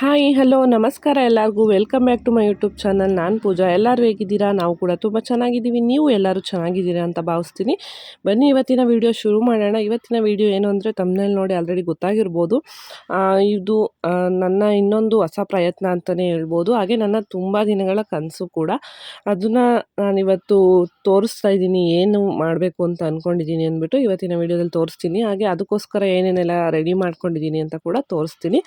Hi hello ನಮಸ್ಕಾರ ಎಲ್ಲರಿಗೂ. Welcome back to my YouTube channel ನಾನು ಪೂಜಾ. ಎಲ್ಲರೂ ಹೇಗಿದ್ದೀರಾ? ನಾವು ಕೂಡ ತುಂಬ ಚೆನ್ನಾಗಿದ್ದೀವಿ. ನೀವು ಎಲ್ಲರೂ ಚೆನ್ನಾಗಿದ್ದೀರಾ ಅಂತ ಭಾವಿಸ್ತೀನಿ. ಬನ್ನಿ, ಇವತ್ತಿನ ವಿಡಿಯೋ ಶುರು ಮಾಡೋಣ. ಇವತ್ತಿನ ವಿಡಿಯೋ ಏನು ಅಂದರೆ ತಮ್ಮನೇಲಿ ನೋಡಿ ಆಲ್ರೆಡಿ ಗೊತ್ತಾಗಿರ್ಬೋದು. ಇದು ನನ್ನ ಇನ್ನೊಂದು ಹೊಸ ಪ್ರಯತ್ನ ಅಂತಲೇ ಹೇಳ್ಬೋದು. ಹಾಗೆ ನನ್ನ ತುಂಬ ದಿನಗಳ ಕನಸು ಕೂಡ. ಅದನ್ನು ನಾನಿವತ್ತು ತೋರಿಸ್ತಾ ಇದ್ದೀನಿ. ಏನು ಮಾಡಬೇಕು ಅಂತ ಅಂದ್ಕೊಂಡಿದ್ದೀನಿ ಅಂದ್ಬಿಟ್ಟು ಇವತ್ತಿನ ವಿಡಿಯೋದಲ್ಲಿ ತೋರಿಸ್ತೀನಿ. ಹಾಗೆ ಅದಕ್ಕೋಸ್ಕರ ಏನೇನೆಲ್ಲ ರೆಡಿ ಮಾಡ್ಕೊಂಡಿದ್ದೀನಿ ಅಂತ ಕೂಡ ತೋರಿಸ್ತೀನಿ.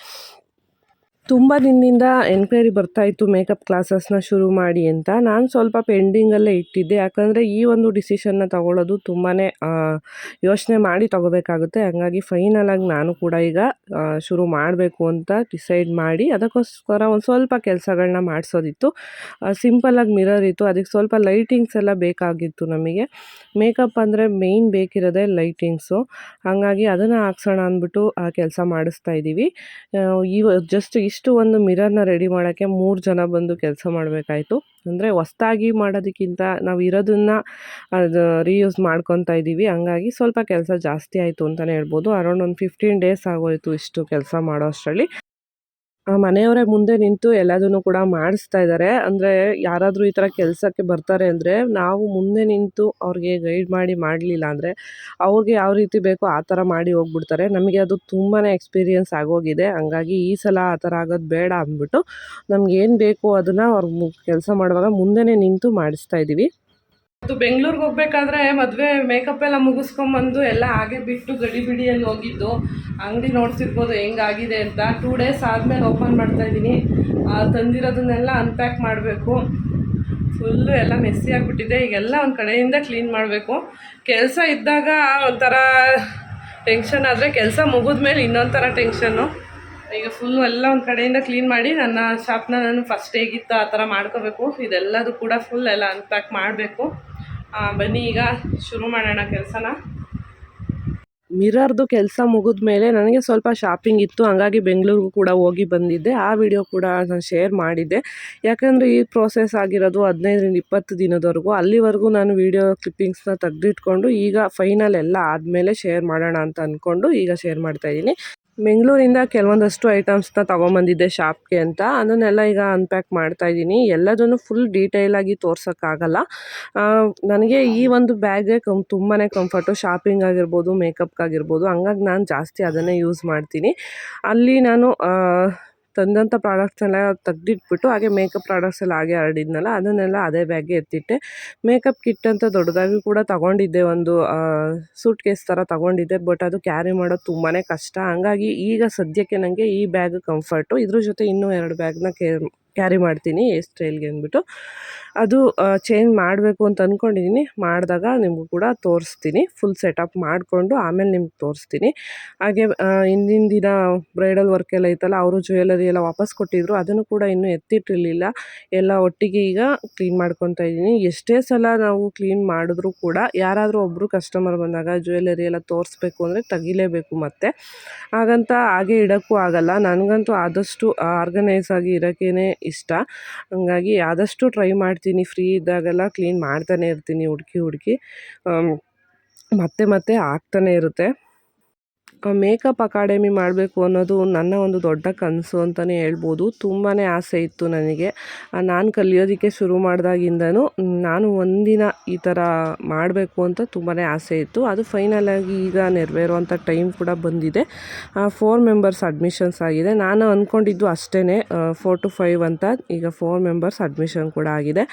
ತುಂಬ ದಿನದಿಂದ ಎನ್ಕ್ವೈರಿ ಬರ್ತಾಯಿತ್ತು ಮೇಕಪ್ ಕ್ಲಾಸಸ್ನ ಶುರು ಮಾಡಿ ಅಂತ. ನಾನು ಸ್ವಲ್ಪ ಪೆಂಡಿಂಗಲ್ಲೇ ಇಟ್ಟಿದ್ದೆ. ಯಾಕಂದರೆ ಈ ಒಂದು ಡಿಸಿಷನ್ನ ತಗೊಳ್ಳೋದು ತುಂಬಾ ಯೋಚನೆ ಮಾಡಿ ತಗೋಬೇಕಾಗುತ್ತೆ. ಹಾಗಾಗಿ ಫೈನಲಾಗಿ ನಾನು ಕೂಡ ಈಗ ಶುರು ಮಾಡಬೇಕು ಅಂತ ಡಿಸೈಡ್ ಮಾಡಿ, ಅದಕ್ಕೋಸ್ಕರ ಒಂದು ಸ್ವಲ್ಪ ಕೆಲಸಗಳನ್ನ ಮಾಡಿಸೋದಿತ್ತು. ಸಿಂಪಲಾಗಿ ಮಿರರ್ ಇತ್ತು. ಅದಕ್ಕೆ ಸ್ವಲ್ಪ ಲೈಟಿಂಗ್ಸ್ ಎಲ್ಲ ಬೇಕಾಗಿತ್ತು ನಮಗೆ. ಮೇಕಪ್ ಅಂದರೆ ಮೇಯ್ನ್ ಬೇಕಿರೋದೇ ಲೈಟಿಂಗ್ಸು ಹಾಗಾಗಿ ಅದನ್ನು ಹಾಕ್ಸೋಣ ಅಂದ್ಬಿಟ್ಟು, ಆ, ಕೆಲಸ ಮಾಡಿಸ್ತಾ ಇದ್ದೀವಿ ಈ ಜಸ್ಟ್ ಇಷ್ಟು ಒಂದು ಮಿರರ್ನ ರೆಡಿ ಮಾಡೋಕ್ಕೆ ಮೂರು ಜನ ಬಂದು ಕೆಲಸ ಮಾಡಬೇಕಾಯ್ತು. ಅಂದರೆ ಹೊಸ್ದಾಗಿ ಮಾಡೋದಕ್ಕಿಂತ ನಾವು ಇರೋದನ್ನು ಅದು ರೀಯೂಸ್ ಮಾಡ್ಕೊತಾ ಇದ್ದೀವಿ. ಹಂಗಾಗಿ ಸ್ವಲ್ಪ ಕೆಲಸ ಜಾಸ್ತಿ ಆಯಿತು ಅಂತಲೇ ಹೇಳ್ಬೋದು. ಅರೌಂಡ್ ಒಂದು ಫಿಫ್ಟೀನ್ ಡೇಸ್ ಆಗೋಯಿತು ಇಷ್ಟು ಕೆಲಸ ಮಾಡೋ ಅಷ್ಟರಲ್ಲಿ. ಮನೆಯವರೇ ಮುಂದೆ ನಿಂತು ಎಲ್ಲದನ್ನು ಕೂಡ ಮಾಡಿಸ್ತಾ ಇದ್ದಾರೆ. ಅಂದರೆ ಯಾರಾದರೂ ಈ ಥರ ಕೆಲಸಕ್ಕೆ ಬರ್ತಾರೆ ಅಂದರೆ ನಾವು ಮುಂದೆ ನಿಂತು ಅವ್ರಿಗೆ ಗೈಡ್ ಮಾಡಿ ಮಾಡಲಿಲ್ಲ ಅಂದರೆ ಅವ್ರಿಗೆ ಯಾವ ರೀತಿ ಬೇಕೋ ಆ ಥರ ಮಾಡಿ ಹೋಗ್ಬಿಡ್ತಾರೆ. ನಮಗೆ ಅದು ತುಂಬಾ ಎಕ್ಸ್ಪೀರಿಯೆನ್ಸ್ ಆಗೋಗಿದೆ. ಹಂಗಾಗಿ ಈ ಸಲ ಆ ಥರ ಆಗೋದು ಬೇಡ ಅಂದ್ಬಿಟ್ಟು ನಮ್ಗೆ ಏನು ಬೇಕು ಅದನ್ನು ಅವ್ರ ಕೆಲಸ ಮಾಡುವಾಗ ಮುಂದೆನೇ ನಿಂತು ಮಾಡಿಸ್ತಾ ಇದ್ದೀವಿ ಅದು ಬೆಂಗಳೂರಿಗೆ ಹೋಗ್ಬೇಕಾದ್ರೆ ಮದುವೆ ಮೇಕಪ್ ಎಲ್ಲ ಮುಗಿಸ್ಕೊಂಬಂದು ಎಲ್ಲ ಹಾಗೆ ಬಿಟ್ಟು ಗಡಿ ಬಿಡಿಯಲ್ಲಿ ಹೋಗಿದ್ದು. ಅಂಗಡಿ ನೋಡ್ತಿರ್ಬೋದು ಹೆಂಗಾಗಿದೆ ಅಂತ. ಟೂ ಡೇಸ್ ಆದಮೇಲೆ ಓಪನ್ ಮಾಡ್ತಾ ಇದ್ದೀನಿ. ತಂದಿರೋದನ್ನೆಲ್ಲ ಅನ್ಪ್ಯಾಕ್ ಮಾಡಬೇಕು. ಫುಲ್ಲು ಎಲ್ಲ ಮೆಸ್ಸಿ ಆಗಿಬಿಟ್ಟಿದೆ. ಈಗೆಲ್ಲ ಒಂದು ಕಡೆಯಿಂದ ಕ್ಲೀನ್ ಮಾಡಬೇಕು. ಕೆಲಸ ಇದ್ದಾಗ ಒಂಥರ ಟೆನ್ಷನ್ ಆದರೆ ಕೆಲಸ ಮುಗಿದ್ಮೇಲೆ ಇನ್ನೊಂಥರ ಥರ ಟೆನ್ಷನ್ನು ಈಗ ಫುಲ್ಲು ಎಲ್ಲ ಒಂದು ಕಡೆಯಿಂದ ಕ್ಲೀನ್ ಮಾಡಿ ನನ್ನ ಶಾಪ್ನ ನಾನು ಫಸ್ಟ್ ಹೇಗಿತ್ತು ಆ ಥರ ಮಾಡ್ಕೋಬೇಕು. ಇದೆಲ್ಲದು ಕೂಡ ಫುಲ್ ಎಲ್ಲ ಅನ್ಪ್ಯಾಕ್ ಮಾಡಬೇಕು. ಬನ್ನಿ ಈಗ ಶುರು ಮಾಡೋಣ ಕೆಲಸನ. ಮಿರರ್ದು ಕೆಲಸ ಮುಗಿದ ಮೇಲೆ ನನಗೆ ಸ್ವಲ್ಪ ಶಾಪಿಂಗ್ ಇತ್ತು, ಹಂಗಾಗಿ ಬೆಂಗಳೂರಿಗೂ ಕೂಡ ಹೋಗಿ ಬಂದಿದ್ದೆ. ಆ ವಿಡಿಯೋ ಕೂಡ ನಾನು ಶೇರ್ ಮಾಡಿದ್ದೆ. ಯಾಕಂದರೆ ಈ ಪ್ರೋಸೆಸ್ ಆಗಿರೋದು ಹದಿನೈದರಿಂದ ಇಪ್ಪತ್ತು ದಿನದವರೆಗೂ. ಅಲ್ಲಿವರೆಗೂ ನಾನು ವಿಡಿಯೋ ಕ್ಲಿಪ್ಪಿಂಗ್ಸ್ನ ತೆಗೆದಿಟ್ಕೊಂಡು ಈಗ ಫೈನಲ್ ಎಲ್ಲ ಆದಮೇಲೆ ಶೇರ್ ಮಾಡೋಣ ಅಂತ ಅಂದ್ಕೊಂಡು ಈಗ ಶೇರ್ ಮಾಡ್ತಾಯಿದ್ದೀನಿ ಬೆಂಗಳೂರಿಂದ ಕೆಲವೊಂದಷ್ಟು ಐಟಮ್ಸ್ನ ತೊಗೊಂಬಂದಿದ್ದೆ ಶಾಪ್ಗೆ ಅಂತ. ಅದನ್ನೆಲ್ಲ ಈಗ ಅನ್ಪ್ಯಾಕ್ ಮಾಡ್ತಾ ಇದ್ದೀನಿ. ಎಲ್ಲದನ್ನು ಫುಲ್ ಡೀಟೇಲಾಗಿ ತೋರ್ಸೋಕ್ಕಾಗಲ್ಲ. ನನಗೆ ಈ ಒಂದು ಬ್ಯಾಗೇ ಕಂ ತುಂಬಾ ಕಂಫರ್ಟು ಶಾಪಿಂಗ್ ಆಗಿರ್ಬೋದು ಮೇಕಪ್ಗಾಗಿರ್ಬೋದು ಹಂಗಾಗಿ ನಾನು ಜಾಸ್ತಿ ಅದನ್ನೇ ಯೂಸ್ ಮಾಡ್ತೀನಿ. ಅಲ್ಲಿ ನಾನು ತಂದಂಥ ಪ್ರಾಡಕ್ಟ್ಸ್ನೆಲ್ಲ ತೆಗ್ದಿಟ್ಬಿಟ್ಟು ಹಾಗೆ ಮೇಕಪ್ ಪ್ರಾಡಕ್ಟ್ಸ್ ಎಲ್ಲ ಹಾಗೆ ಹರಡಿದ್ನಲ್ಲ, ಅದನ್ನೆಲ್ಲ ಅದೇ ಬ್ಯಾಗ್ಗೆ ಎತ್ತಿಟ್ಟೆ. ಮೇಕಪ್ ಕಿಟ್ ಅಂತ ದೊಡ್ಡದಾಗಿ ಕೂಡ ತಗೊಂಡಿದ್ದೆ ಒಂದು ಸೂಟ್ ಕೇಸ್ ಥರ ತಗೊಂಡಿದ್ದೆ ಬಟ್ ಅದು ಕ್ಯಾರಿ ಮಾಡೋದು ತುಂಬಾ ಕಷ್ಟ. ಹಂಗಾಗಿ ಈಗ ಸದ್ಯಕ್ಕೆ ನನಗೆ ಈ ಬ್ಯಾಗ್ ಕಂಫರ್ಟು ಇದ್ರ ಜೊತೆ ಇನ್ನೂ ಎರಡು ಬ್ಯಾಗ್ನ ಕೇರ್ ಕ್ಯಾರಿ ಮಾಡ್ತೀನಿ ಸ್ಟೈಲ್ಗೆ ಅಂದ್ಬಿಟ್ಟು. ಅದು ಚೇಂಜ್ ಮಾಡಬೇಕು ಅಂತ ಅಂದ್ಕೊಂಡಿದ್ದೀನಿ ಮಾಡಿದಾಗ ನಿಮಗೂ ಕೂಡ ತೋರಿಸ್ತೀನಿ. ಫುಲ್ ಸೆಟಪ್ ಮಾಡಿಕೊಂಡು ಆಮೇಲೆ ನಿಮ್ಗೆ ತೋರಿಸ್ತೀನಿ. ಹಾಗೆ ಹಿಂದಿನ ದಿನ ಬ್ರೈಡಲ್ ವರ್ಕ್ ಎಲ್ಲ ಇತ್ತಲ್ಲ ಅವರು ಜ್ಯುವೆಲರಿ ಎಲ್ಲ ವಾಪಸ್ ಕೊಟ್ಟಿದ್ರು. ಅದನ್ನು ಕೂಡ ಇನ್ನೂ ಎತ್ತಿಟ್ಟಿರಲಿಲ್ಲ. ಎಲ್ಲ ಒಟ್ಟಿಗೆ ಈಗ ಕ್ಲೀನ್ ಮಾಡ್ಕೊತಾ ಇದ್ದೀನಿ. ಎಷ್ಟೇ ಸಲ ನಾವು ಕ್ಲೀನ್ ಮಾಡಿದ್ರೂ ಕೂಡ ಯಾರಾದರೂ ಒಬ್ಬರು ಕಸ್ಟಮರ್ ಬಂದಾಗ ಜ್ಯುವೆಲರಿ ಎಲ್ಲ ತೋರಿಸ್ಬೇಕು ಅಂದರೆ ತೆಗಿಲೇಬೇಕು ಮತ್ತೆ. ಹಾಗಂತ ಹಾಗೆ ಇಡೋಕ್ಕೂ ಆಗಲ್ಲ. ನನಗಂತೂ ಆದಷ್ಟು ಆರ್ಗನೈಸ್ ಆಗಿ ಇರೋಕ್ಕೇ ಇಷ್ಟ. ಹಂಗಾಗಿ ಆದಷ್ಟು ಟ್ರೈ ಮಾಡ್ತೀನಿ. ಫ್ರೀ ಇದ್ದಾಗೆಲ್ಲ ಕ್ಲೀನ್ ಮಾಡ್ತಾನೆ ಇರ್ತೀನಿ ಹುಡ್ಕಿ ಹುಡುಕಿ. ಮತ್ತೆ ಮತ್ತೆ ಆಗ್ತಾನೆ ಇರುತ್ತೆ. ಮೇಕಪ್ ಅಕಾಡೆಮಿ ಮಾಡಬೇಕು ಅನ್ನೋದು ನನ್ನ ಒಂದು ದೊಡ್ಡ ಕನಸು ಅಂತಲೇ ಹೇಳ್ಬೋದು. ತುಂಬಾ ಆಸೆ ಇತ್ತು ನನಗೆ. ನಾನು ಕಲಿಯೋದಕ್ಕೆ ಶುರು ಮಾಡಿದಾಗಿಂದನೂ ನಾನು ಒಂದಿನ ಈ ಥರ ಮಾಡಬೇಕು ಅಂತ ತುಂಬಾ ಆಸೆ ಇತ್ತು. ಅದು ಫೈನಲಾಗಿ ಈಗ ನೆರವೇರುವಂಥ ಟೈಮ್ ಕೂಡ ಬಂದಿದೆ. ಫೋರ್ ಮೆಂಬರ್ಸ್ ಅಡ್ಮಿಷನ್ಸ್ ಆಗಿದೆ. ನಾನು ಅಂದ್ಕೊಂಡಿದ್ದು ಅಷ್ಟೇ ಫೋರ್ ಟು ಫೈವ್ ಅಂತ. ಈಗ ಫೋರ್ ಮೆಂಬರ್ಸ್ ಅಡ್ಮಿಷನ್ ಕೂಡ ಆಗಿದೆ.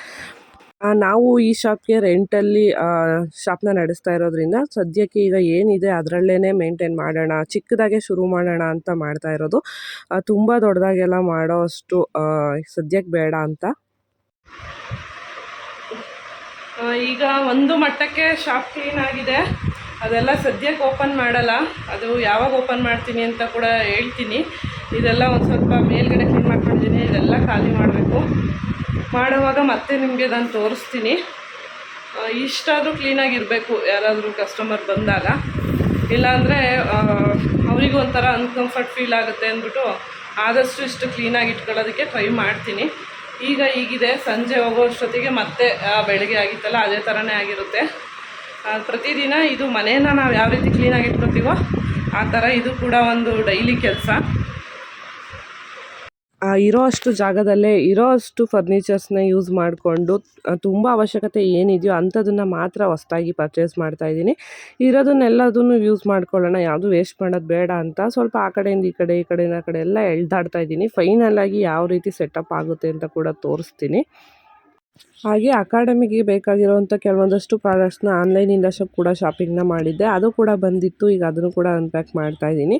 ನಾವು ಈ ಶಾಪ್ಗೆ ರೆಂಟಲ್ಲಿ ಶಾಪ್ನ ನಡೆಸ್ತಾ ಇರೋದ್ರಿಂದ ಸದ್ಯಕ್ಕೆ ಈಗ ಏನಿದೆ ಅದರಲ್ಲೇ ಮೇಂಟೈನ್ ಮಾಡೋಣ, ಚಿಕ್ಕದಾಗೆ ಶುರು ಮಾಡೋಣ ಅಂತ ಮಾಡ್ತಾ ಇರೋದು. ತುಂಬ ದೊಡ್ಡದಾಗೆಲ್ಲ ಮಾಡೋ ಅಷ್ಟು ಸದ್ಯಕ್ಕೆ ಬೇಡ ಅಂತ. ಈಗ ಒಂದು ಮಟ್ಟಕ್ಕೆ ಶಾಪ್ ಕ್ಲೀನ್ ಆಗಿದೆ ಅದೆಲ್ಲ ಸದ್ಯಕ್ಕೆ ಓಪನ್ ಮಾಡಲ್ಲ. ಅದು ಯಾವಾಗ ಓಪನ್ ಮಾಡ್ತೀನಿ ಅಂತ ಕೂಡ ಹೇಳ್ತೀನಿ. ಇದೆಲ್ಲ ಒಂದು ಸ್ವಲ್ಪ ಮೇಲ್ಗಡೆ ಕ್ಲೀನ್ ಮಾಡ್ಕೊಂಡಿದ್ದೀನಿ, ಇದೆಲ್ಲ ಖಾಲಿ ಮಾಡಬೇಕು. ಮಾಡುವಾಗ ಮತ್ತೆ ನಿಮಗೆ ನಾನು ತೋರಿಸ್ತೀನಿ. ಇಷ್ಟಾದರೂ ಕ್ಲೀನಾಗಿರಬೇಕು ಯಾರಾದರೂ ಕಸ್ಟಮರ್ ಬಂದಾಗ. ಇಲ್ಲಾಂದರೆ ಅವರಿಗೂ ಒಂಥರ ಅನ್ಕಂಫರ್ಟ್ ಫೀಲ್ ಆಗುತ್ತೆ ಅಂದ್ಬಿಟ್ಟು ಆದಷ್ಟು ಇಷ್ಟು ಕ್ಲೀನಾಗಿ ಇಟ್ಕೊಳ್ಳೋದಕ್ಕೆ ಟ್ರೈ ಮಾಡ್ತೀನಿ. ಈಗ ಈಗಿದೆ ಸಂಜೆ ಹೋಗೋ ಅಷ್ಟೊತ್ತಿಗೆ ಮತ್ತೆ ಬೆಳಗ್ಗೆ ಆಗಿತ್ತಲ್ಲ, ಅದೇ ಥರನೇ ಆಗಿರುತ್ತೆ. ಪ್ರತಿದಿನ ಇದು ಮನೇನ ನಾವು ಯಾವ ರೀತಿ ಕ್ಲೀನಾಗಿ ಇಟ್ಕೊತೀವೋ ಆ ಥರ ಇದು ಕೂಡ ಒಂದು ಡೈಲಿ ಕೆಲಸ. ಇರೋ ಅಷ್ಟು ಜಾಗದಲ್ಲೇ ಇರೋ ಅಷ್ಟು ಫರ್ನಿಚರ್ಸ್ನ ಯೂಸ್ ಮಾಡಿಕೊಂಡು ತುಂಬ ಅವಶ್ಯಕತೆ ಏನಿದೆಯೋ ಅಂಥದನ್ನು ಮಾತ್ರ ಹೊಸ್ದಾಗಿ ಪರ್ಚೇಸ್ ಮಾಡ್ತಾ ಇದ್ದೀನಿ. ಇರೋದನ್ನೆಲ್ಲದನ್ನು ಯೂಸ್ ಮಾಡ್ಕೊಳ್ಳೋಣ, ಯಾವುದು ವೇಸ್ಟ್ ಮಾಡೋದು ಬೇಡ ಅಂತ ಸ್ವಲ್ಪ ಆ ಕಡೆಯಿಂದ ಈ ಕಡೆ, ಈ ಕಡೆಯಿಂದ ಆ ಕಡೆ ಎಲ್ಲ ಎಳ್ದಾಡ್ತಾ ಇದ್ದೀನಿ. ಫೈನಲಾಗಿ ಯಾವ ರೀತಿ ಸೆಟಪ್ ಆಗುತ್ತೆ ಅಂತ ಕೂಡ ತೋರಿಸ್ತೀನಿ. ಹಾಗೆ ಅಕಾಡೆಮಿಗೆ ಬೇಕಾಗಿರುವಂಥ ಕೆಲವೊಂದಷ್ಟು ಪ್ರಾಡಕ್ಟ್ಸ್ನ ಆನ್ಲೈನಿಂದ ಶಾಪ್ ಕೂಡ ಶಾಪಿಂಗ್ನ ಮಾಡಿದ್ದೆ. ಅದು ಕೂಡ ಬಂದಿತ್ತು. ಈಗ ಅದನ್ನು ಕೂಡ ಅನ್ಪ್ಯಾಕ್ ಮಾಡ್ತಾ ಇದ್ದೀನಿ.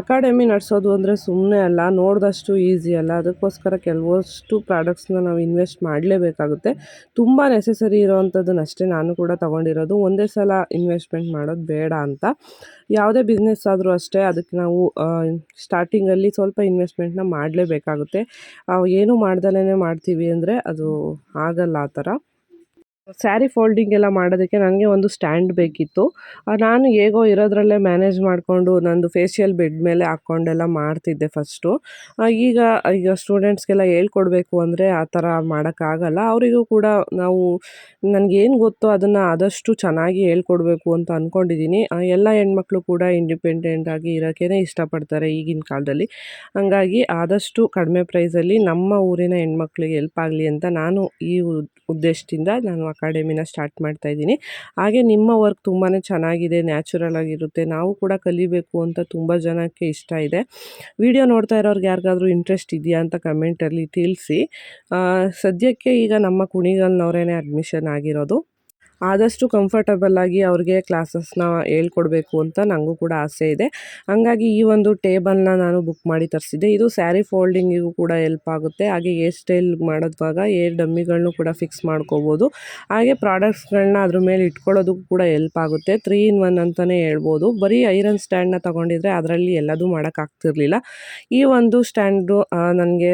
ಅಕಾಡೆಮಿ ನಡೆಸೋದು ಅಂದರೆ ಸುಮ್ಮನೆ ಅಲ್ಲ, ನೋಡಿದಷ್ಟು ಈಸಿ ಅಲ್ಲ. ಅದಕ್ಕೋಸ್ಕರ ಕೆಲವಷ್ಟು ಪ್ರಾಡಕ್ಟ್ಸ್ನ ನಾವು ಇನ್ವೆಸ್ಟ್ ಮಾಡಲೇಬೇಕಾಗುತ್ತೆ. ತುಂಬ ನೆಸೆಸರಿ ಇರೋವಂಥದ್ದನ್ನಷ್ಟೇ ನಾನು ಕೂಡ ತೊಗೊಂಡಿರೋದು. ಒಂದೇ ಸಲ ಇನ್ವೆಸ್ಟ್ಮೆಂಟ್ ಮಾಡೋದು ಬೇಡ ಅಂತ. ಯಾವುದೇ ಬಿಸ್ನೆಸ್ ಆದರೂ ಅಷ್ಟೇ ಅದಕ್ಕೆ ನಾವು ಸ್ಟಾರ್ಟಿಂಗಲ್ಲಿ ಸ್ವಲ್ಪ ಇನ್ವೆಸ್ಟ್ಮೆಂಟ್ನ ಮಾಡಲೇಬೇಕಾಗುತ್ತೆ. ಏನು ಮಾಡ್ದಲೇ ಮಾಡ್ತೀವಿ ಅಂದರೆ ಅದು ಆಗಲ್ಲ. ಆ ಥರ. ಸ್ಯಾರಿ ಫೋಲ್ಡಿಂಗ್ ಎಲ್ಲ ಮಾಡೋದಕ್ಕೆ ನನಗೆ ಒಂದು ಸ್ಟ್ಯಾಂಡ್ ಬೇಕಿತ್ತು. ನಾನು ಹೇಗೋ ಇರೋದ್ರಲ್ಲೇ ಮ್ಯಾನೇಜ್ ಮಾಡಿಕೊಂಡು ನಂದು ಫೇಶಿಯಲ್ ಬೆಡ್ ಮೇಲೆ ಹಾಕ್ಕೊಂಡೆಲ್ಲ ಮಾಡ್ತಿದ್ದೆ ಫಸ್ಟು. ಈಗ ಈಗ ಸ್ಟೂಡೆಂಟ್ಸ್ಗೆಲ್ಲ ಹೇಳ್ಕೊಡ್ಬೇಕು ಅಂದರೆ ಆ ಥರ ಮಾಡೋಕ್ಕಾಗಲ್ಲ. ಅವರಿಗೂ ಕೂಡ ನಾವು, ನನಗೇನು ಗೊತ್ತೋ ಅದನ್ನು ಆದಷ್ಟು ಚೆನ್ನಾಗಿ ಹೇಳ್ಕೊಡ್ಬೇಕು ಅಂತ ಅಂದ್ಕೊಂಡಿದ್ದೀನಿ ಎಲ್ಲ ಹೆಣ್ಮಕ್ಳು ಕೂಡ ಇಂಡಿಪೆಂಡೆಂಟ್ ಆಗಿ ಇರೋಕ್ಕೇ ಇಷ್ಟಪಡ್ತಾರೆ ಈಗಿನ ಕಾಲದಲ್ಲಿ. ಹಂಗಾಗಿ ಆದಷ್ಟು ಕಡಿಮೆ ಪ್ರೈಸಲ್ಲಿ ನಮ್ಮ ಊರಿನ ಹೆಣ್ಮಕ್ಳಿಗೆ ಹೆಲ್ಪ್ ಆಗಲಿ ಅಂತ ನಾನು ಈ ಉದ್ದೇಶದಿಂದ ನಾನು ಅಕಾಡೆಮಿನ ಸ್ಟಾರ್ಟ್ ಮಾಡ್ತಾ ಇದ್ದೀನಿ. ಹಾಗೆ ನಿಮ್ಮ ವರ್ಕ್ ತುಂಬಾ ಚೆನ್ನಾಗಿದೆ, ನ್ಯಾಚುರಲ್ ಆಗಿರುತ್ತೆ, ನಾವು ಕೂಡ ಕಲಿಬೇಕು ಅಂತ ತುಂಬ ಜನಕ್ಕೆ ಇಷ್ಟ ಇದೆ. ವಿಡಿಯೋ ನೋಡ್ತಾ ಇರೋರ್ಗೆ ಯಾರಿಗಾದ್ರೂ ಇಂಟ್ರೆಸ್ಟ್ ಇದೆಯಾ ಅಂತ ಕಮೆಂಟಲ್ಲಿ ತಿಳಿಸಿ. ಸದ್ಯಕ್ಕೆ ಈಗ ನಮ್ಮ ಕುಣಿಗಲ್ನವರೇ ಅಡ್ಮಿಷನ್ ಆಗಿರೋದು. ಆದಷ್ಟು ಕಂಫರ್ಟಬಲ್ ಆಗಿ ಅವ್ರಿಗೆ ಕ್ಲಾಸಸ್ನ ಹೇಳ್ಕೊಡ್ಬೇಕು ಅಂತ ನನಗೂ ಕೂಡ ಆಸೆ ಇದೆ. ಹಂಗಾಗಿ ಈ ಒಂದು ಟೇಬಲ್ನ ನಾನು ಬುಕ್ ಮಾಡಿ ತರಿಸಿದ್ದೆ. ಇದು ಸ್ಯಾರಿ ಫೋಲ್ಡಿಂಗಿಗೂ ಕೂಡ ಹೆಲ್ಪ್ ಆಗುತ್ತೆ. ಹಾಗೆ ಏರ್ ಸ್ಟೈಲ್ ಮಾಡೋದ್ವಾಗ ಏರ್ ಡಮ್ಮಿಗಳನ್ನೂ ಕೂಡ ಫಿಕ್ಸ್ ಮಾಡ್ಕೋಬೋದು. ಹಾಗೆ ಪ್ರಾಡಕ್ಟ್ಸ್ಗಳನ್ನ ಅದ್ರ ಮೇಲೆ ಇಟ್ಕೊಳ್ಳೋದಕ್ಕೂ ಕೂಡ ಹೆಲ್ಪ್ ಆಗುತ್ತೆ. ತ್ರೀ ಇನ್ ಒನ್ ಅಂತಲೇ ಹೇಳ್ಬೋದು. ಬರೀ ಐರನ್ ಸ್ಟ್ಯಾಂಡ್ನ ತೊಗೊಂಡಿದ್ರೆ ಅದರಲ್ಲಿ ಎಲ್ಲದೂ ಮಾಡೋಕ್ಕಾಗ್ತಿರ್ಲಿಲ್ಲ ಈ ಒಂದು ಸ್ಟ್ಯಾಂಡು ನನಗೆ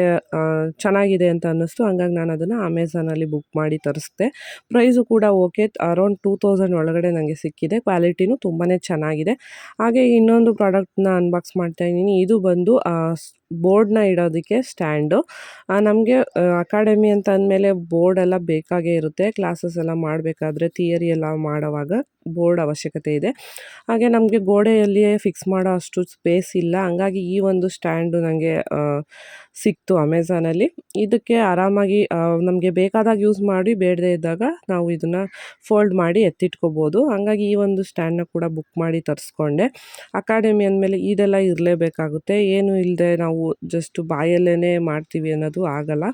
ಚೆನ್ನಾಗಿದೆ ಅಂತ ಅನ್ನಿಸ್ತು. ಹಂಗಾಗಿ ನಾನು ಅದನ್ನು ಅಮೆಝಾನಲ್ಲಿ ಬುಕ್ ಮಾಡಿ ತರಿಸ್ದೆ ಪ್ರೈಸು ಕೂಡ ಓಕೆ ಅರೌಂಡ್ ಟೂ ತೌಸಂಡ್ ಒಳಗಡೆ ನನಗೆ ಸಿಕ್ಕಿದೆ. ಕ್ವಾಲಿಟಿನೂ ತುಂಬಾ ಚೆನ್ನಾಗಿದೆ. ಹಾಗೆ ಇನ್ನೊಂದು ಪ್ರಾಡಕ್ಟ್ನ ಅನ್ಬಾಕ್ಸ್ ಮಾಡ್ತಾ ಇದ್ದೀನಿ. ಇದು ಬಂದು ಬೋರ್ಡ್ನ ಇಡೋದಕ್ಕೆ ಸ್ಟ್ಯಾಂಡು ನಮಗೆ ಅಕಾಡೆಮಿ ಅಂತ ಅಂದಮೇಲೆ ಬೋರ್ಡೆಲ್ಲ ಬೇಕಾಗೇ ಇರುತ್ತೆ. ಕ್ಲಾಸಸ್ ಎಲ್ಲ ಮಾಡಬೇಕಾದ್ರೆ ಥಿಯರಿ ಎಲ್ಲ ಮಾಡೋವಾಗ ಬೋರ್ಡ್ ಅವಶ್ಯಕತೆ ಇದೆ. ಹಾಗೆ ನಮಗೆ ಗೋಡೆಯಲ್ಲಿಯೇ ಫಿಕ್ಸ್ ಮಾಡೋ ಅಷ್ಟು ಸ್ಪೇಸ್ ಇಲ್ಲ. ಹಂಗಾಗಿ ಈ ಒಂದು ಸ್ಟ್ಯಾಂಡು ನನಗೆ ಸಿಕ್ತು ಅಮೆಝಾನಲ್ಲಿ ಇದಕ್ಕೆ ಆರಾಮಾಗಿ ನಮಗೆ ಬೇಕಾದಾಗ ಯೂಸ್ ಮಾಡಿ, ಬೇಡದೇ ಇದ್ದಾಗ ನಾವು ಇದನ್ನು ಫೋಲ್ಡ್ ಮಾಡಿ ಎತ್ತಿಟ್ಕೋಬೋದು. ಹಂಗಾಗಿ ಈ ಒಂದು ಸ್ಟ್ಯಾಂಡನ್ನ ಕೂಡ ಬುಕ್ ಮಾಡಿ ತರಿಸ್ಕೊಂಡೆ. ಅಕಾಡೆಮಿ ಅಂದಮೇಲೆ ಇದೆಲ್ಲ ಇರಲೇಬೇಕಾಗುತ್ತೆ. ಏನು ಇಲ್ಲದೆ ನಾವು ಜಸ್ಟ್ ಬಾಯಲ್ಲೇ ಮಾಡ್ತೀವಿ ಅನ್ನೋದು ಆಗಲ್ಲ.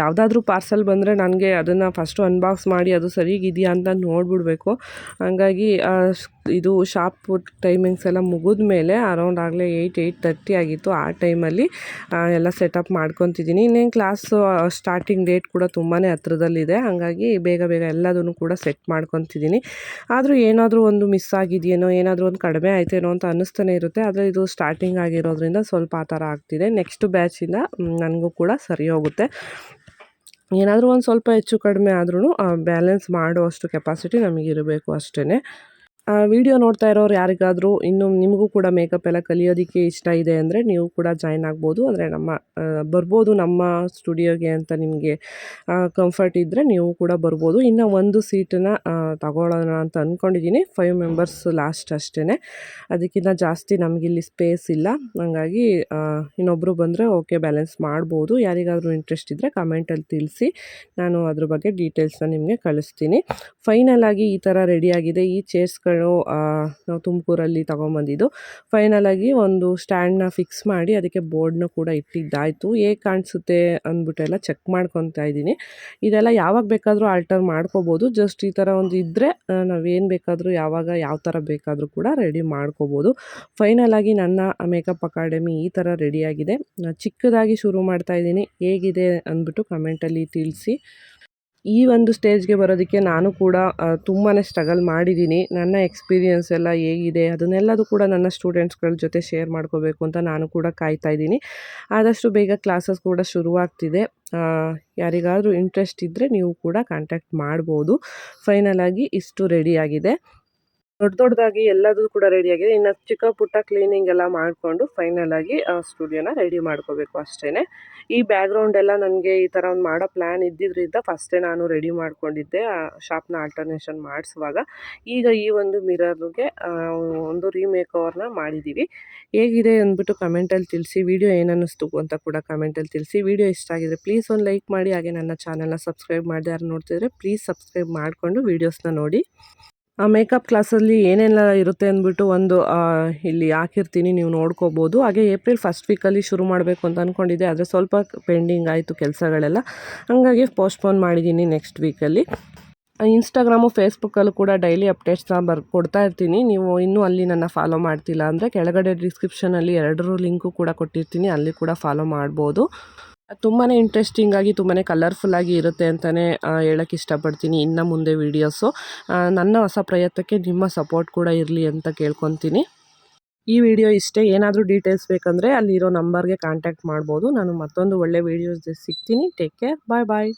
ಯಾವುದಾದ್ರೂ ಪಾರ್ಸಲ್ ಬಂದರೆ ನನಗೆ ಅದನ್ನು ಫಸ್ಟು ಅನ್ಬಾಕ್ಸ್ ಮಾಡಿ ಅದು ಸರಿಗಿದೆಯಾ ಅಂತ ನೋಡಿಬಿಡ್ಬೇಕು. ಹಂಗಾಗಿ ಇದು ಶಾಪ್ ಟೈಮಿಂಗ್ಸ್ ಎಲ್ಲ ಮುಗಿದ ಮೇಲೆ ಅರೌಂಡ್ ಆಗಲೇ ಏಯ್ಟ್ ಏಯ್ಟ್ ತರ್ಟಿ ಆಗಿತ್ತು ಆ ಟೈಮಲ್ಲಿ ಎಲ್ಲ ಸೆಟಪ್ ಮಾಡ್ಕೊತಿದ್ದೀನಿ. ಇನ್ನೇನು ಕ್ಲಾಸು ಸ್ಟಾರ್ಟಿಂಗ್ ಡೇಟ್ ಕೂಡ ತುಂಬಾ ಹತ್ರದಲ್ಲಿದೆ. ಹಾಗಾಗಿ ಬೇಗ ಬೇಗ ಎಲ್ಲದನ್ನು ಕೂಡ ಸೆಟ್ ಮಾಡ್ಕೊತಿದ್ದೀನಿ. ಆದರೂ ಏನಾದರೂ ಒಂದು ಮಿಸ್ ಆಗಿದೆಯೇನೋ, ಏನಾದರೂ ಒಂದು ಕಡಿಮೆ ಆಯ್ತೇನೋ ಅಂತ ಅನ್ನಿಸ್ತಾನೆ ಇರುತ್ತೆ. ಆದರೆ ಇದು ಸ್ಟಾರ್ಟಿಂಗ್ ಆಗಿರೋದ್ರಿಂದ ಸ್ವಲ್ಪ ಆ ಥರ ಆಗ್ತಿದೆ. ನೆಕ್ಸ್ಟ್ ಬ್ಯಾಚಿಂದ ನನಗೂ ಕೂಡ ಸರಿ ಹೋಗುತ್ತೆ. ಏನಾದರೂ ಒಂದು ಸ್ವಲ್ಪ ಹೆಚ್ಚು ಕಡಿಮೆ ಆದ್ರೂ ಬ್ಯಾಲೆನ್ಸ್ ಮಾಡುವಷ್ಟು ಕೆಪಾಸಿಟಿ ನಮಗಿರಬೇಕು ಅಷ್ಟೇ ವಿಡಿಯೋ ನೋಡ್ತಾ ಇರೋರು ಯಾರಿಗಾದರೂ ಇನ್ನು ನಿಮಗೂ ಕೂಡ ಮೇಕಪ್ ಎಲ್ಲ ಕಲಿಯೋದಕ್ಕೆ ಇಷ್ಟ ಇದೆ ಅಂದರೆ ನೀವು ಕೂಡ ಜಾಯ್ನ್ ಆಗ್ಬೋದು. ಅಂದರೆ ನಮ್ಮ ಬರ್ಬೋದು ನಮ್ಮ ಸ್ಟುಡಿಯೋಗೆ ಅಂತ ನಿಮಗೆ ಕಂಫರ್ಟ್ ಇದ್ದರೆ ನೀವು ಕೂಡ ಬರ್ಬೋದು. ಇನ್ನು ಒಂದು ಸೀಟನ್ನು ತಗೊಳ್ಳೋಣ ಅಂತ ಅಂದ್ಕೊಂಡಿದ್ದೀನಿ ಫೈವ್ ಮೆಂಬರ್ಸ್ ಲಾಸ್ಟ್ ಅಷ್ಟೇ ಅದಕ್ಕಿಂತ ಜಾಸ್ತಿ ನಮಗಿಲ್ಲಿ ಸ್ಪೇಸ್ ಇಲ್ಲ. ಹಾಗಾಗಿ ಇನ್ನೊಬ್ಬರು ಬಂದರೆ ಓಕೆ ಬ್ಯಾಲೆನ್ಸ್ ಮಾಡ್ಬೋದು. ಯಾರಿಗಾದರೂ ಇಂಟ್ರೆಸ್ಟ್ ಇದ್ದರೆ ಕಮೆಂಟಲ್ಲಿ ತಿಳಿಸಿ. ನಾನು ಅದ್ರ ಬಗ್ಗೆ ಡೀಟೇಲ್ಸ್ನ ನಿಮಗೆ ಕಳಿಸ್ತೀನಿ. ಫೈನಲ್ ಆಗಿ ಈ ಥರ ರೆಡಿಯಾಗಿದೆ ಈ ಚೇರ್ಸ್ಗಳು ನಾವು ತುಮಕೂರಲ್ಲಿ ತೊಗೊಂಬಂದಿದ್ದು. ಫೈನಲಾಗಿ ಒಂದು ಸ್ಟ್ಯಾಂಡ್ನ ಫಿಕ್ಸ್ ಮಾಡಿ ಅದಕ್ಕೆ ಬೋರ್ಡ್ನ ಕೂಡ ಇಟ್ಟಿದ್ದಾಯಿತು. ಹೇಗೆ ಕಾಣಿಸುತ್ತೆ ಅಂದ್ಬಿಟ್ಟೆಲ್ಲ ಚೆಕ್ ಮಾಡ್ಕೊತಾ ಇದ್ದೀನಿ. ಇದೆಲ್ಲ ಯಾವಾಗ ಬೇಕಾದರೂ ಆಲ್ಟರ್ ಮಾಡ್ಕೋಬೋದು. ಜಸ್ಟ್ ಈ ಥರ ಒಂದು ಇದ್ದರೆ ನಾವೇನು ಬೇಕಾದರೂ ಯಾವಾಗ ಯಾವ ಥರ ಬೇಕಾದರೂ ಕೂಡ ರೆಡಿ ಮಾಡ್ಕೋಬೋದು. ಫೈನಲಾಗಿ ನನ್ನ ಮೇಕಪ್ ಅಕಾಡೆಮಿ ಈ ಥರ ರೆಡಿಯಾಗಿದೆ ಚಿಕ್ಕದಾಗಿ ಶುರು ಮಾಡ್ತಾಯಿದ್ದೀನಿ ಹೇಗಿದೆ ಅಂದ್ಬಿಟ್ಟು ಕಮೆಂಟಲ್ಲಿ ತಿಳಿಸಿ. ಈ ಒಂದು ಸ್ಟೇಜ್ಗೆ ಬರೋದಕ್ಕೆ ನಾನು ಕೂಡ ತುಂಬಾ ಸ್ಟ್ರಗಲ್ ಮಾಡಿದ್ದೀನಿ. ನನ್ನ ಎಕ್ಸ್ಪೀರಿಯನ್ಸ್ ಎಲ್ಲ ಹೇಗಿದೆ. ಅದನ್ನೆಲ್ಲದು ಕೂಡ ನನ್ನ ಸ್ಟೂಡೆಂಟ್ಸ್ಗಳ ಜೊತೆ ಶೇರ್ ಮಾಡ್ಕೋಬೇಕು ಅಂತ ನಾನು ಕೂಡ ಕಾಯ್ತಾ ಇದ್ದೀನಿ. ಆದಷ್ಟು ಬೇಗ ಕ್ಲಾಸಸ್ ಕೂಡ ಶುರುವಾಗ್ತಿದೆ. ಯಾರಿಗಾದರೂ ಇಂಟ್ರೆಸ್ಟ್ ಇದ್ದರೆ ನೀವು ಕೂಡ ಕಾಂಟ್ಯಾಕ್ಟ್ ಮಾಡ್ಬೋದು. ಫೈನಲಾಗಿ ಇಷ್ಟು ರೆಡಿಯಾಗಿದೆ ದೊಡ್ಡ ದೊಡ್ಡದಾಗಿ ಎಲ್ಲದೂ ಕೂಡ ರೆಡಿ ಆಗಿದೆ. ಇನ್ನು ಚಿಕ್ಕ ಪುಟ್ಟ ಕ್ಲೀನಿಂಗ್ ಎಲ್ಲ ಮಾಡಿಕೊಂಡು ಫೈನಲ್ ಆಗಿ ಸ್ಟುಡಿಯೋನ ರೆಡಿ ಮಾಡ್ಕೋಬೇಕು ಅಷ್ಟೇ ಈ ಬ್ಯಾಕ್ಗ್ರೌಂಡ್ ಎಲ್ಲ ನನಗೆ ಈ ಥರ ಒಂದು ಮಾಡೋ ಪ್ಲ್ಯಾನ್ ಇದ್ದಿದ್ದರಿಂದ ಫಸ್ಟೇ ನಾನು ರೆಡಿ ಮಾಡ್ಕೊಂಡಿದ್ದೆ ಶಾಪ್ನ ಆಲ್ಟರ್ನೇಷನ್ ಮಾಡಿಸುವಾಗ. ಈಗ ಈ ಒಂದು ಮಿರರ್ಗೆ ಒಂದು ರೀಮೇಕ್ ಓವರ್ನ ಮಾಡಿದ್ದೀವಿ ಹೇಗಿದೆ ಅಂದ್ಬಿಟ್ಟು ಕಮೆಂಟಲ್ಲಿ ತಿಳಿಸಿ. ವಿಡಿಯೋ ಏನನ್ನಿಸ್ತು ಅಂತ ಕೂಡ ಕಮೆಂಟಲ್ಲಿ ತಿಳಿಸಿ. ವಿಡಿಯೋ ಇಷ್ಟ ಆಗಿದ್ರೆ ಪ್ಲೀಸ್ ಒಂದು ಲೈಕ್ ಮಾಡಿ. ಹಾಗೆ ನನ್ನ ಚಾನಲ್ನ ಸಬ್ಸ್ಕ್ರೈಬ್ ಮಾಡಿ ಯಾರು ನೋಡ್ತಿದ್ರೆ ಪ್ಲೀಸ್ ಸಬ್ಸ್ಕ್ರೈಬ್ ಮಾಡಿಕೊಂಡು ವೀಡಿಯೋಸ್ನ ನೋಡಿ. ಆ ಮೇಕಪ್ ಕ್ಲಾಸಲ್ಲಿ ಏನೆಲ್ಲ ಇರುತ್ತೆ ಅಂದ್ಬಿಟ್ಟು ಒಂದು ಇಲ್ಲಿ ಹಾಕಿರ್ತೀನಿ, ನೀವು ನೋಡ್ಕೋಬೋದು. ಹಾಗೆ ಏಪ್ರಿಲ್ ಫಸ್ಟ್ ವೀಕಲ್ಲಿ ಶುರು ಮಾಡಬೇಕು ಅಂತ ಅಂದ್ಕೊಂಡಿದ್ದೆ ಆದರೆ ಸ್ವಲ್ಪ ಪೆಂಡಿಂಗ್ ಆಯಿತು ಕೆಲಸಗಳೆಲ್ಲ. ಹಾಗಾಗಿ ಪೋಸ್ಟ್ಪೋನ್ ಮಾಡಿದ್ದೀನಿ ನೆಕ್ಸ್ಟ್ ವೀಕಲ್ಲಿ ಇನ್ಸ್ಟಾಗ್ರಾಮು ಫೇಸ್ಬುಕ್ಕಲ್ಲೂ ಕೂಡ ಡೈಲಿ ಅಪ್ಡೇಟ್ಸ್ನ ಬರ್, ಕೊಡ್ತಾ ಇರ್ತೀನಿ. ನೀವು ಇನ್ನೂ ಅಲ್ಲಿ ನನ್ನ ಫಾಲೋ ಮಾಡ್ತಿಲ್ಲ ಅಂದರೆ ಕೆಳಗಡೆ ಡಿಸ್ಕ್ರಿಪ್ಷನಲ್ಲಿ ಎರಡರೂ ಲಿಂಕು ಕೂಡ ಕೊಟ್ಟಿರ್ತೀನಿ. ಅಲ್ಲಿ ಕೂಡ ಫಾಲೋ ಮಾಡ್ಬೋದು. ತುಂಬಾ ಇಂಟ್ರೆಸ್ಟಿಂಗಾಗಿ ತುಂಬಾ ಕಲರ್ಫುಲ್ಲಾಗಿ ಇರುತ್ತೆ ಅಂತಲೇ ಹೇಳೋಕ್ಕೆ ಇಷ್ಟಪಡ್ತೀನಿ ಇನ್ನು ಮುಂದೆ ವೀಡಿಯೋಸು ನನ್ನ ಹೊಸ ಪ್ರಯತ್ನಕ್ಕೆ ನಿಮ್ಮ ಸಪೋರ್ಟ್ ಕೂಡ ಇರಲಿ ಅಂತ ಕೇಳ್ಕೊತೀನಿ. ಈ ವಿಡಿಯೋ ಇಷ್ಟೇ, ಏನಾದರೂ ಡೀಟೇಲ್ಸ್ ಬೇಕಂದರೆ ಅಲ್ಲಿರೋ ನಂಬರ್ಗೆ ಕಾಂಟ್ಯಾಕ್ಟ್ ಮಾಡ್ಬೋದು. ನಾನು ಮತ್ತೊಂದು ಒಳ್ಳೆ ವೀಡಿಯೋಸ್ ಸಿಗ್ತೀನಿ. ಟೇಕ್ ಕೇರ್ ಬಾಯ್ ಬಾಯ್